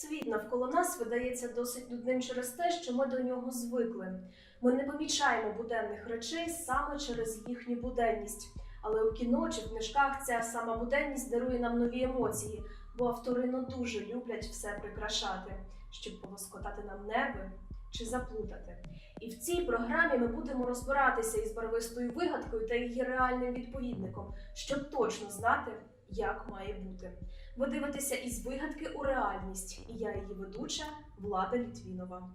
Світ навколо нас видається досить нудним через те, що ми до нього звикли. Ми не помічаємо буденних речей саме через їхню буденність. Але у кіно чи в книжках ця сама буденність дарує нам нові емоції, бо автори ну дуже люблять все прикрашати, щоб полоскотати нам нерви чи заплутати. І в цій програмі ми будемо розбиратися із барвистою вигадкою та її реальним відповідником, щоб точно знати, як має бути. Ви дивитеся із вигадки у реальність, і я її ведуча Влада Літвінова.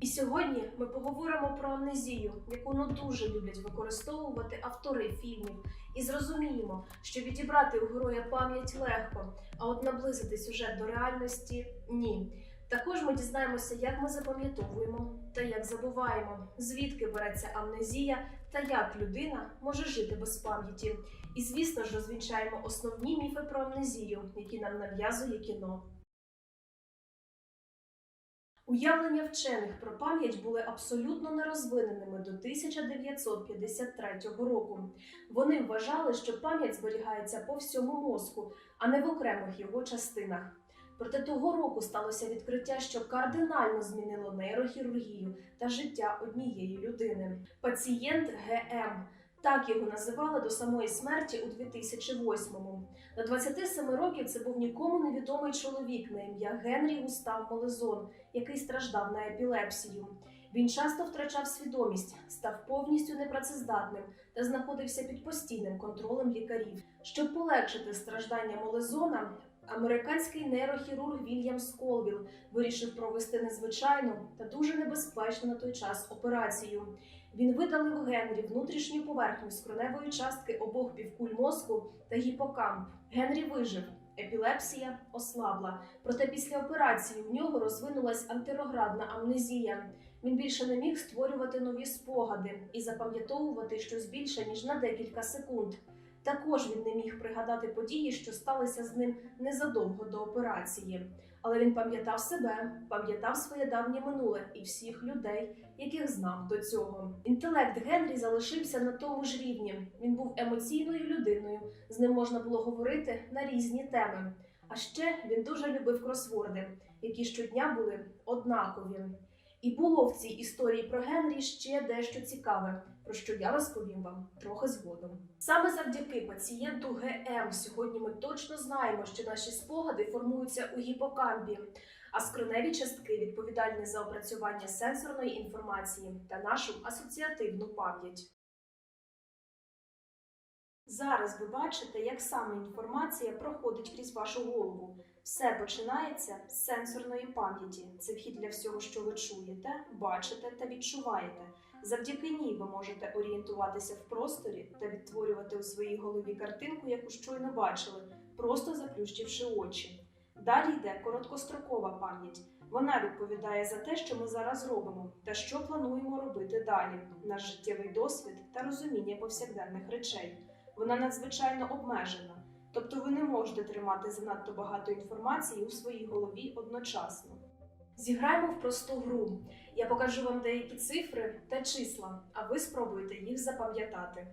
І сьогодні ми поговоримо про амнезію, яку ну дуже люблять використовувати автори фільмів, і зрозуміємо, що відібрати у героя пам'ять легко, а от наблизити сюжет до реальності ні. Також ми дізнаємося, як ми запам'ятовуємо та як забуваємо, звідки береться амнезія та як людина може жити без пам'яті. І, звісно ж, розвінчаємо основні міфи про амнезію, які нам нав'язує кіно. Уявлення вчених про пам'ять були абсолютно нерозвиненими до 1953 року. Вони вважали, що пам'ять зберігається по всьому мозку, а не в окремих його частинах. Проте того року сталося відкриття, що кардинально змінило нейрохірургію та життя однієї людини. Пацієнт ГМ. Так його називали до самої смерті у 2008-му. До 27 років це був нікому невідомий чоловік на ім'я Генрі Густав Молезон, який страждав на епілепсію. Він часто втрачав свідомість, став повністю непрацездатним та знаходився під постійним контролем лікарів. Щоб полегшити страждання Молезона, американський нейрохірург Вільям Сколвіл вирішив провести незвичайну та дуже небезпечну на той час операцію. Він видалив Генрі внутрішню поверхню скроневої частки обох півкуль мозку та гіпокамп. Генрі вижив. Епілепсія ослабла. Проте після операції в нього розвинулась антироградна амнезія. Він більше не міг створювати нові спогади і запам'ятовувати щось більше ніж на декілька секунд. Також він не міг пригадати події, що сталися з ним незадовго до операції. Але він пам'ятав себе, пам'ятав своє давнє минуле і всіх людей, яких знав до цього. Інтелект Генрі залишився на тому ж рівні. Він був емоційною людиною, з ним можна було говорити на різні теми. А ще він дуже любив кросворди, які щодня були однакові. І було в цій історії про Генрі ще дещо цікаве, про що я розповім вам трохи згодом. Саме завдяки пацієнту ГМ сьогодні ми точно знаємо, що наші спогади формуються у гіпокампі, а скроневі частки відповідальні за опрацювання сенсорної інформації та нашу асоціативну пам'ять. Зараз ви бачите, як саме інформація проходить крізь вашу голову. Все починається з сенсорної пам'яті. Це вхід для всього, що ви чуєте, бачите та відчуваєте. Завдяки ній ви можете орієнтуватися в просторі та відтворювати у своїй голові картинку, яку щойно бачили, просто заплющивши очі. Далі йде короткострокова пам'ять. Вона відповідає за те, що ми зараз робимо, та що плануємо робити далі, наш життєвий досвід та розуміння повсякденних речей. Вона надзвичайно обмежена, тобто ви не можете тримати занадто багато інформації у своїй голові одночасно. Зіграємо в просту гру. Я покажу вам деякі цифри та числа, а ви спробуйте їх запам'ятати.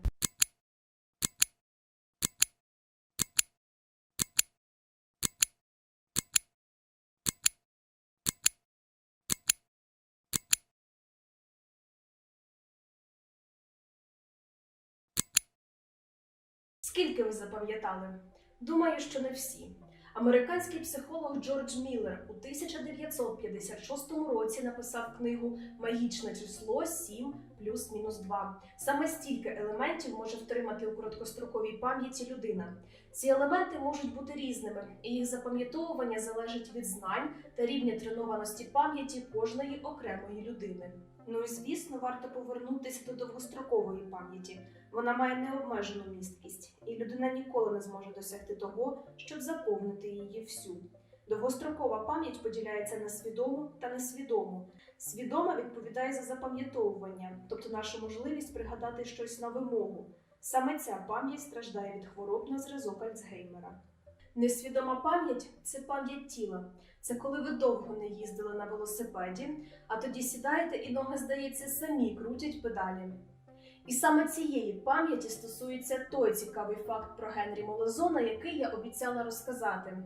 Скільки ви запам'ятали? Думаю, що не всі. Американський психолог Джордж Міллер у 1956 році написав книгу Магічне число 7 плюс-мінус 2. Саме стільки елементів може втримати у короткостроковій пам'яті людина. Ці елементи можуть бути різними, і їх запам'ятовування залежить від знань та рівня тренованості пам'яті кожної окремої людини. Ну і звісно, варто повернутися до довгострокової пам'яті. Вона має необмежену місткість, і людина ніколи не зможе досягти того, щоб заповнити її всю. Довгострокова пам'ять поділяється на свідому та несвідому. Свідома відповідає за запам'ятовування, тобто нашу можливість пригадати щось на вимогу. Саме ця пам'ять страждає від хвороб на зразок Альцгеймера. Несвідома пам'ять це пам'ять тіла. Це коли ви довго не їздили на велосипеді, а тоді сідаєте і ноги, здається, самі крутять педалі. І саме цієї пам'яті стосується той цікавий факт про Генрі Молезона, який я обіцяла розказати.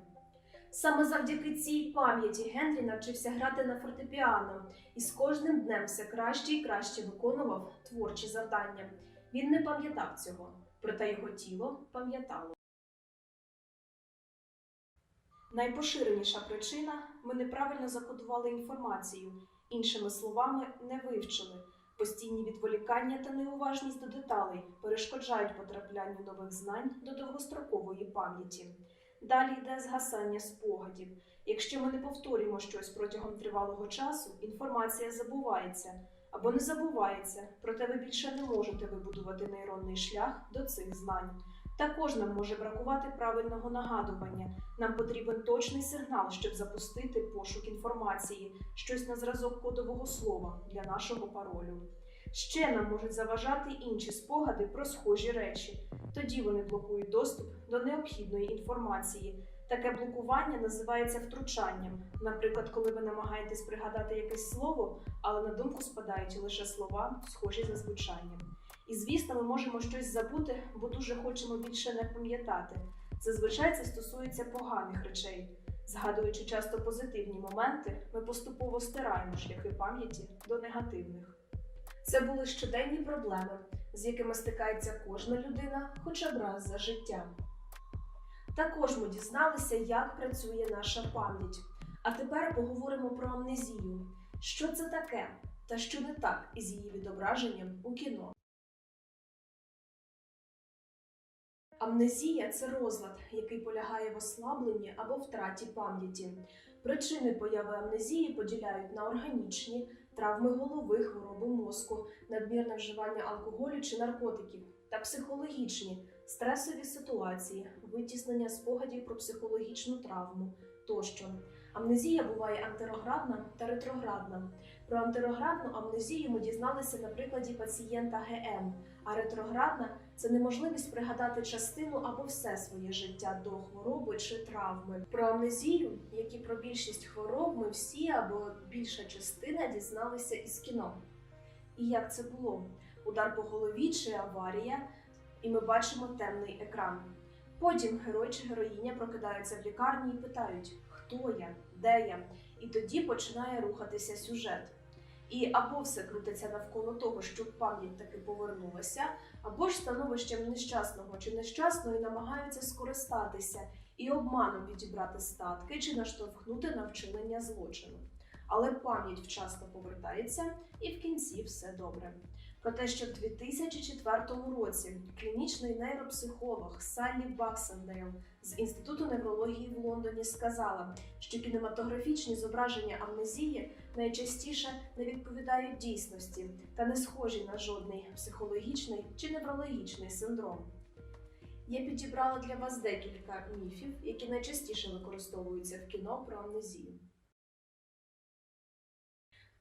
Саме завдяки цій пам'яті Генрі навчився грати на фортепіано і з кожним днем все краще і краще виконував творчі завдання. Він не пам'ятав цього, проте його тіло пам'ятало. Найпоширеніша причина ми неправильно закодували інформацію, іншими словами, не вивчили. Постійні відволікання та неуважність до деталей перешкоджають потраплянню нових знань до довгострокової пам'яті. Далі йде згасання спогадів. Якщо ми не повторюємо щось протягом тривалого часу, інформація забувається або не забувається, проте ви більше не можете вибудувати нейронний шлях до цих знань. Також нам може бракувати правильного нагадування. Нам потрібен точний сигнал, щоб запустити пошук інформації, щось на зразок кодового слова для нашого паролю. Ще нам можуть заважати інші спогади про схожі речі. Тоді вони блокують доступ до необхідної інформації. Таке блокування називається втручанням. Наприклад, коли ви намагаєтесь пригадати якесь слово, але на думку спадають лише слова, схожі за звучанням. І звісно, ми можемо щось забути, бо дуже хочемо більше не пам'ятати. Зазвичай це стосується поганих речей. Згадуючи часто позитивні моменти, ми поступово стираємо шляхи пам'яті до негативних. Це були щоденні проблеми, з якими стикається кожна людина хоча б раз за життя. Також ми дізналися, як працює наша пам'ять. А тепер поговоримо про амнезію. Що це таке та що не так із її відображенням у кіно. Амнезія це розлад, який полягає в ослабленні або втраті пам'яті. Причини появи амнезії поділяють на органічні, травми голови, хвороби мозку, надмірне вживання алкоголю чи наркотиків та психологічні стресові ситуації, витіснення спогадів про психологічну травму тощо. Амнезія буває антероградна та ретроградна. Про антероградну амнезію ми дізналися на прикладі пацієнта ГМ, а ретроградна це неможливість пригадати частину або все своє життя до хвороби чи травми. Про амнезію, як і про більшість хвороб, ми всі або більша частина дізналися із кіно. І як це було? Удар по голові чи аварія, і ми бачимо темний екран. Потім герой чи героїня прокидаються в лікарні і питають, хто я, де я, і тоді починає рухатися сюжет. І або все крутиться навколо того, щоб пам'ять таки повернулася, або ж становищем нещасного чи нещасної намагаються скористатися і обманом відібрати статки чи наштовхнути на вчинення злочину. Але пам'ять вчасно повертається, і в кінці все добре. Про те, що в 2004 році клінічний нейропсихолог Саллі Баксендейл з Інституту неврології в Лондоні сказала, що кінематографічні зображення амнезії найчастіше не відповідають дійсності та не схожі на жодний психологічний чи неврологічний синдром. Я підібрала для вас декілька міфів, які найчастіше використовуються в кіно про амнезію.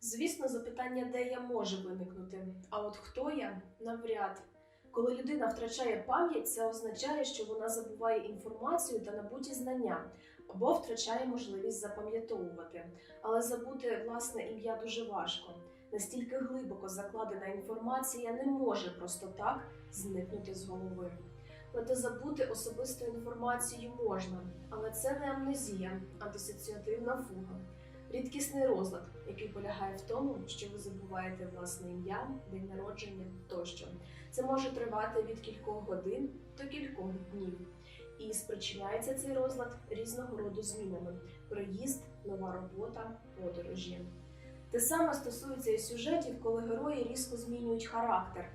Звісно, запитання, де я може виникнути, а от хто я навряд. Коли людина втрачає пам'ять, це означає, що вона забуває інформацію та набуті знання або втрачає можливість запам'ятовувати. Але забути власне ім'я дуже важко. Настільки глибоко закладена інформація не може просто так зникнути з голови. Проте забути особисту інформацію можна, але це не амнезія, а дисоціативна фуга. Рідкісний розлад, який полягає в тому, що ви забуваєте власне ім'я, день народження тощо. Це може тривати від кількох годин до кількох днів. І спричиняється цей розлад різного роду змінами: приїзд, нова робота, подорожі. Те саме стосується і сюжетів, коли герої різко змінюють характер.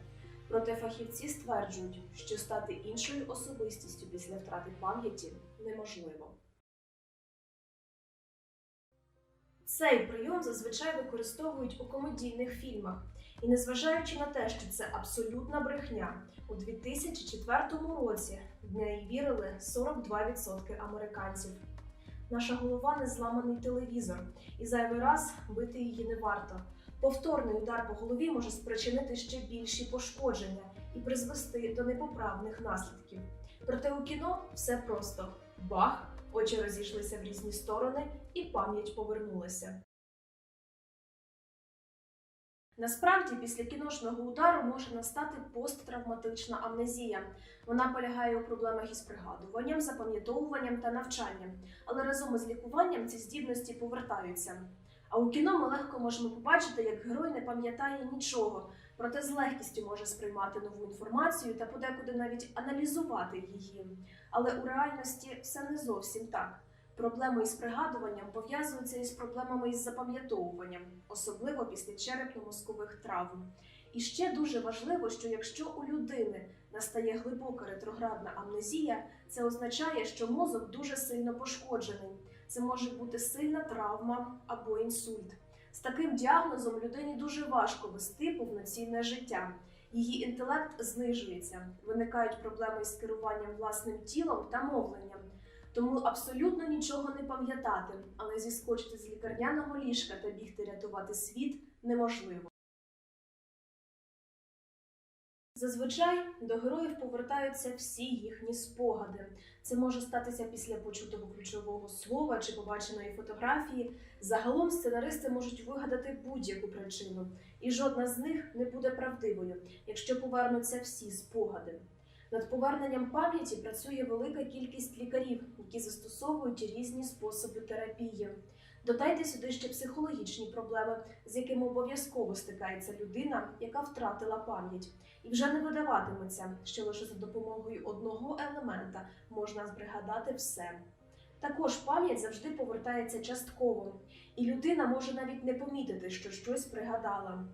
Проте фахівці стверджують, що стати іншою особистістю після втрати пам'яті неможливо. Цей прийом зазвичай використовують у комедійних фільмах. І незважаючи на те, що це абсолютна брехня, у 2004 році в неї вірили 42% американців. Наша голова не зламаний телевізор, і зайвий раз бити її не варто. Повторний удар по голові може спричинити ще більші пошкодження і призвести до непоправних наслідків. Проте у кіно все просто бах, очі розійшлися в різні сторони, і пам'ять повернулася. Насправді, після кіношного удару може настати посттравматична амнезія. Вона полягає у проблемах із пригадуванням, запам'ятовуванням та навчанням, але разом із лікуванням ці здібності повертаються. А у кіно ми легко можемо побачити, як герой не пам'ятає нічого, проте з легкістю може сприймати нову інформацію та подекуди навіть аналізувати її. Але у реальності все не зовсім так. Проблеми із пригадуванням пов'язуються із проблемами із запам'ятовуванням, особливо після черепно-мозкових травм. І ще дуже важливо, що якщо у людини настає глибока ретроградна амнезія, це означає, що мозок дуже сильно пошкоджений. Це може бути сильна травма або інсульт. З таким діагнозом людині дуже важко вести повноцінне життя. Її інтелект знижується, виникають проблеми з керуванням власним тілом та мовленням. Тому абсолютно нічого не пам'ятати, але зіскочити з лікарняного ліжка та бігти рятувати світ неможливо. Зазвичай до героїв повертаються всі їхні спогади. Це може статися після почутого ключового слова чи побаченої фотографії. Загалом сценаристи можуть вигадати будь-яку причину, і жодна з них не буде правдивою, якщо повернуться всі спогади. Над поверненням пам'яті працює велика кількість лікарів, які застосовують різні способи терапії. Додайте сюди ще психологічні проблеми, з якими обов'язково стикається людина, яка втратила пам'ять, і вже не видаватиметься, що лише за допомогою одного елемента можна збригадати все. Також пам'ять завжди повертається частково, і людина може навіть не помітити, що щось пригадала,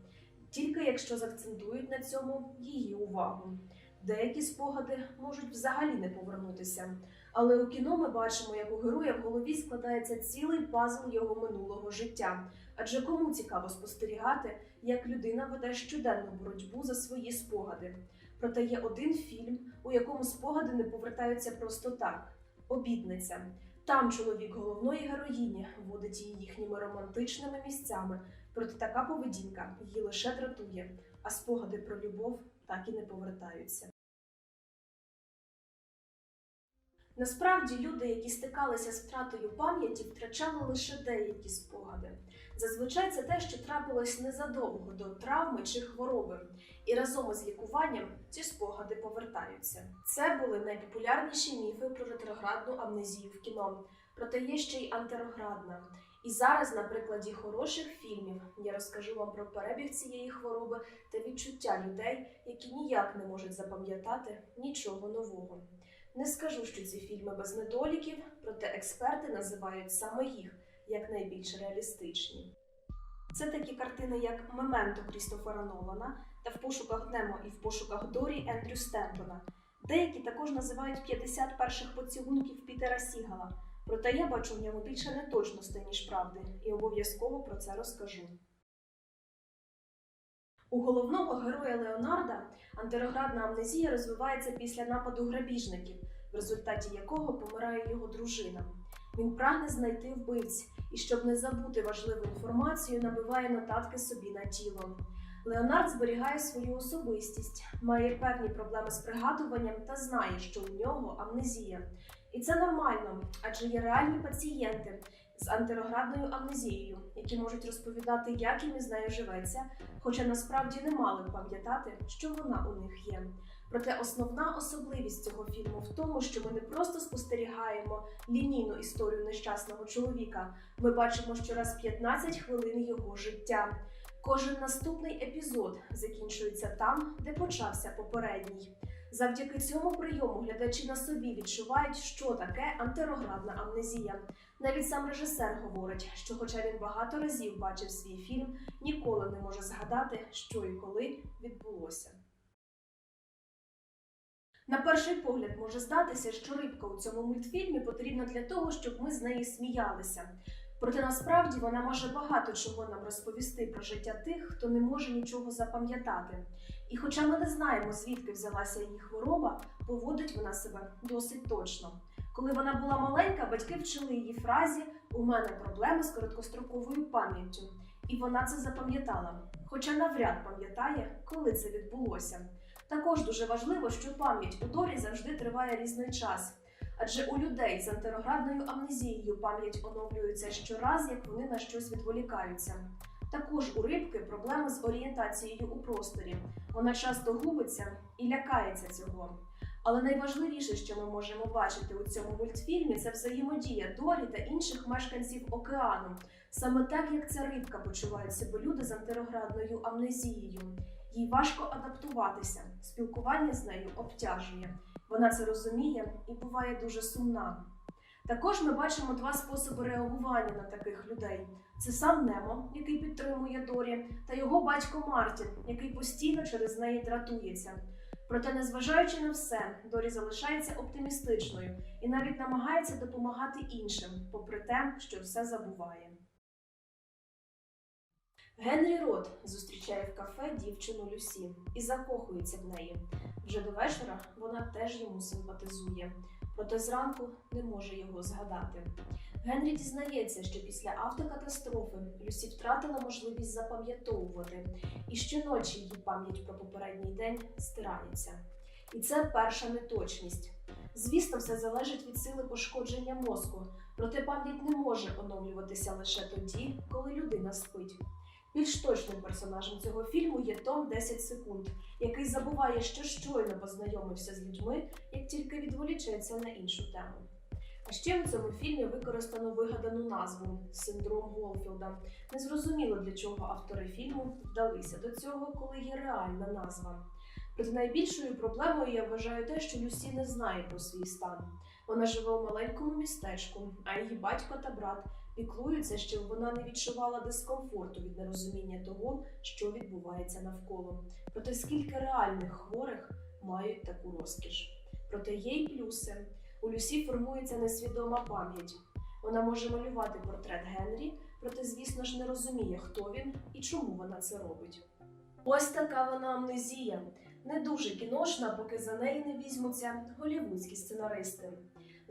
тільки якщо заакцентують на цьому її увагу. Деякі спогади можуть взагалі не повернутися. Але у кіно ми бачимо, як у героя в голові складається цілий пазл його минулого життя. Адже кому цікаво спостерігати, як людина веде щоденну боротьбу за свої спогади. Проте є один фільм, у якому спогади не повертаються просто так: обідниця. Там чоловік головної героїні водить її їхніми романтичними місцями. Проте така поведінка її лише дратує, а спогади про любов так і не повертаються. Насправді люди, які стикалися з втратою пам'яті, втрачали лише деякі спогади. Зазвичай це те, що трапилось незадовго до травми чи хвороби, і разом із лікуванням ці спогади повертаються. Це були найпопулярніші міфи про ретроградну амнезію в кіно. Проте є ще й антироградна. І зараз, на прикладі хороших фільмів, я розкажу вам про перебіг цієї хвороби та відчуття людей, які ніяк не можуть запам'ятати нічого нового. Не скажу, що ці фільми без недоліків, проте експерти називають саме їх як найбільш реалістичні. Це такі картини, як Мементо Крістофера Нолана та В пошуках Немо і в пошуках Дорі Ендрю Стентона. Деякі також називають 50 перших поцілунків Пітера Сігала. Проте я бачу в ньому більше неточностей, ніж правди, і обов'язково про це розкажу. У головного героя Леонарда антироградна амнезія розвивається після нападу грабіжників, в результаті якого помирає його дружина. Він прагне знайти вбивць і, щоб не забути важливу інформацію, набиває нотатки собі на тіло. Леонард зберігає свою особистість, має певні проблеми з пригадуванням та знає, що у нього амнезія. І це нормально, адже є реальні пацієнти з антироградною амнезією, які можуть розповідати, як їм із нею живеться, хоча насправді не мали пам'ятати, що вона у них є. Проте основна особливість цього фільму в тому, що ми не просто спостерігаємо лінійну історію нещасного чоловіка, ми бачимо щораз 15 хвилин його життя. Кожен наступний епізод закінчується там, де почався попередній. Завдяки цьому прийому глядачі на собі відчувають, що таке антироградна амнезія. Навіть сам режисер говорить, що, хоча він багато разів бачив свій фільм, ніколи не може згадати, що і коли відбулося. На перший погляд може здатися, що рибка у цьому мультфільмі потрібна для того, щоб ми з неї сміялися. Проте насправді вона може багато чого нам розповісти про життя тих, хто не може нічого запам'ятати. І хоча ми не знаємо, звідки взялася її хвороба, поводить вона себе досить точно. Коли вона була маленька, батьки вчили її фразі У мене проблеми з короткостроковою пам'яттю. І вона це запам'ятала, хоча навряд пам'ятає, коли це відбулося. Також дуже важливо, що пам'ять у Дорі завжди триває різний час. Адже у людей з антироградною амнезією пам'ять оновлюється щораз, як вони на щось відволікаються. Також у рибки проблеми з орієнтацією у просторі. Вона часто губиться і лякається цього. Але найважливіше, що ми можемо бачити у цьому мультфільмі, це взаємодія Дорі та інших мешканців океану. Саме так, як ця рибка почувають себе люди з антироградною амнезією. Їй важко адаптуватися, спілкування з нею обтяжує. Вона це розуміє і буває дуже сумна. Також ми бачимо два способи реагування на таких людей: це сам Немо, який підтримує Дорі, та його батько Мартін, який постійно через неї дратується. Проте, незважаючи на все, Дорі залишається оптимістичною і навіть намагається допомагати іншим, попри те, що все забуває. Генрі Рот зустрічає в кафе дівчину Люсі і закохується в неї. Вже до вечора вона теж йому симпатизує, проте зранку не може його згадати. Генрі дізнається, що після автокатастрофи Люсі втратила можливість запам'ятовувати, і щоночі її пам'ять про попередній день стирається. І це перша неточність. Звісно, все залежить від сили пошкодження мозку, проте пам'ять не може оновлюватися лише тоді, коли людина спить. Більш точним персонажем цього фільму є Том 10 секунд, який забуває, що щойно познайомився з людьми, як тільки відволічеться на іншу тему. А ще у цьому фільмі використано вигадану назву синдром Голфілда. Незрозуміло, для чого автори фільму вдалися до цього, коли є реальна назва. Проте найбільшою проблемою я вважаю те, що Люсі не знає про свій стан. Вона живе у маленькому містечку, а її батько та брат піклуються, щоб вона не відчувала дискомфорту від нерозуміння того, що відбувається навколо. Проте скільки реальних хворих мають таку розкіш. Проте є й плюси. У Люсі формується несвідома пам'ять. Вона може малювати портрет Генрі, проте, звісно ж, не розуміє, хто він і чому вона це робить. Ось така вона амнезія. Не дуже кіношна, поки за неї не візьмуться голівудські сценаристи.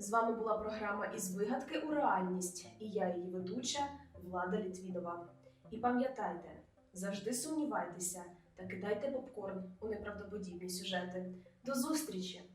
З вами була програма із вигадки у реальність, і я її ведуча Влада Літвінова. І пам'ятайте, завжди сумнівайтеся та кидайте попкорн у неправдоподібні сюжети. До зустрічі!